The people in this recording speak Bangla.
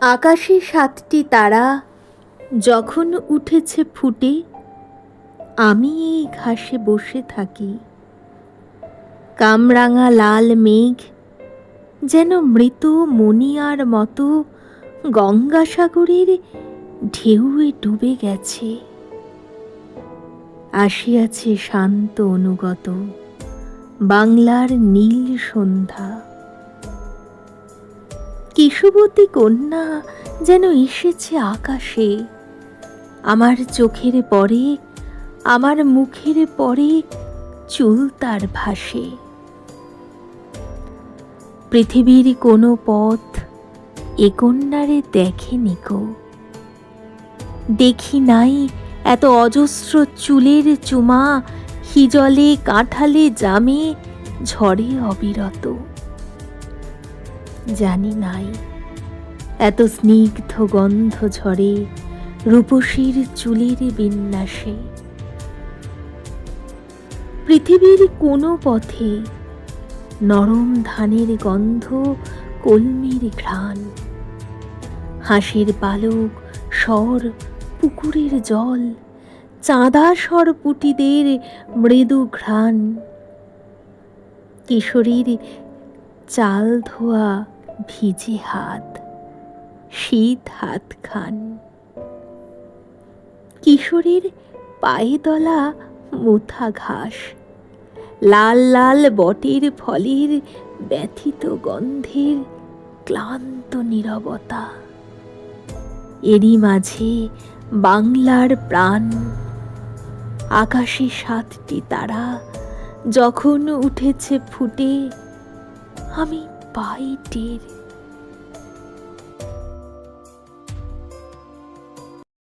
আকাশে সাতটি তারা যখন উঠেছে ফুটে, আমি এই ঘাসে বসে থাকি। কামরাঙা লাল মেঘ যেন মৃত মনিয়ার মতো গঙ্গাসাগরের ঢেউয়ে ডুবে গেছে। আসিয়াছে শান্ত অনুগত বাংলার নীল সন্ধ্যা। কেশুবতী কন্যা যেন এসেছে আকাশে। আমার চোখের পরে, আমার মুখের পরে চুল তার ভাসে। পৃথিবীর কোনো পথ এ কন্যারে দেখেনি কো দেখি নাই এত অজস্র চুলের চুমা, হিজলে কাঁঠালে জামে ঝড়ে অবিরত। জানি নাই। এত স্নিগ্ধ গন্ধ ঝরে রূপসীর চুলের বিন্যাসে। পৃথিবীর কোনো পথে নরম ধানের গন্ধ কলমির ঘ্রাণ। হাঁসের পালক স্বর পুকুরের জল, চাঁদা পুটিদের মৃদু ঘ্রাণ। কিশোরীর চাল ধোয়া ভিজে হাত, শীত হাত খান কিশোরীর পায়ে দলা মুথা ঘাস, লাল লাল বটের ফলের ব্যথিত গন্ধের ক্লান্ত নীরবতা। এরই মাঝে বাংলার প্রাণ, আকাশে সাতটি তারা যখন উঠেছে ফুটে, আমি পাই টের